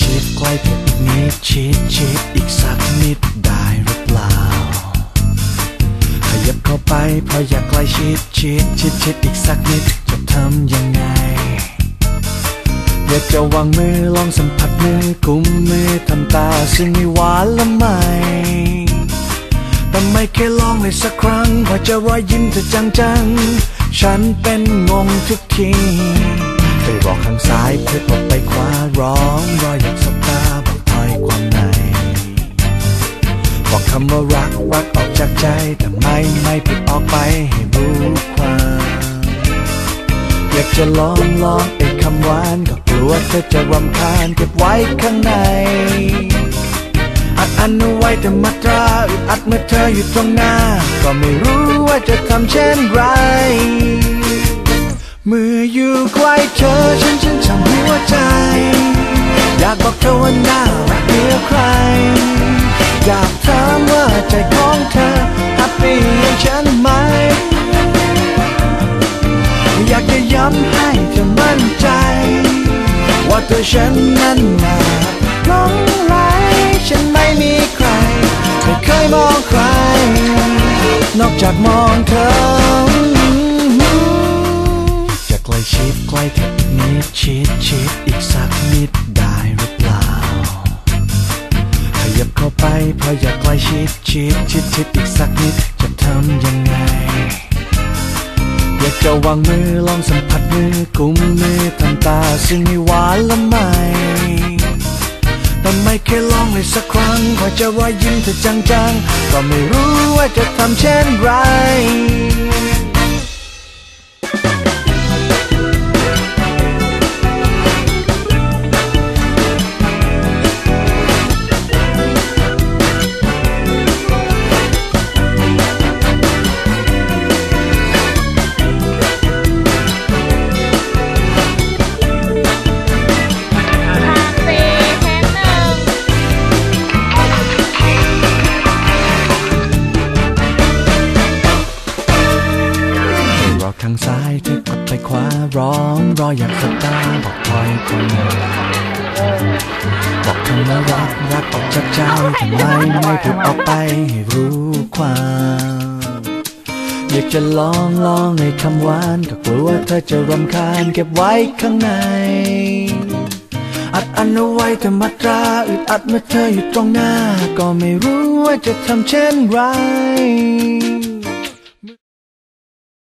ชิดใกล้เพียงนิดชิดชิดอีกสักนิดได้หรือเปล่า ขยับเข้าไปพราะอยากใกล้ชิดชิดชิดชิดอีกสักนิดจะทำยังไง อยากจะวางมือลองสัมผัสมือกุมมือทำตาซึ่งไม่หวานละไม่แต่ไม่เคยลองเลยสักครั้งพอจะรอยยิ้มเธอจังๆ ฉันเป็นงงทุกทีไปบอกข้างซ้ายเพื่อตบ ว่ารักรักออกจากใจ แต่ไม่ไม่ผิดออกไปให้รู้ความ อยากจะลองลองไอ้คำหวานก็กลัวเธอจะรำคาญเก็บไว้ข้างในอัดอันเอาไว้แต่มาตราอึดอัดเมื่อเธออยู่ตรงหน้า ก็ไม่รู้ว่าจะทำเช่นไร เมื่ออยู่ใกล้เธอฉันฉันทำหัวใจ อยากบอกเธอว่าำให้เธอมั่นใจ ว่าตัวฉันนั้นน่าหลงไหลฉันไม่มีใคร ไม่เคยมองใคร นอกจากมองเธอจะใกล้ชิดใกล้เธออีกนิดชิดชิดอีกสักนิดได้หรือเปล่าขยับเข้าไปเพราะอยากใกล้ชิดชิดชิดชิดอีกสักนิดจะทำยังไง จะวางมือลองสัมผัสมือกุมมือทำตาซึ่งไม่หวานละไม่แต่ไม่เคยลองเลยสักครั้งขอจะรอยยิ้มเธอจังๆ ก็ไม่รู้ว่าจะทำเช่นไร รอข้างซ้ายเธอกดไปขวาร้องรออยากสตาบอกถอยคนหนึ่งบอกคำว่ารักรักออกจากใจทำไมไม่พูดออกไปให้รู้ความ อยากจะลองลองในคำหวานก็กลัวเธอจะรำคาญเก็บไว้ข้างใน อัดอันเอาไว้แต่มาตราอึดอัดเมื่อเธออยู่ตรงหน้า ก็ไม่รู้ว่าจะทำเช่นไร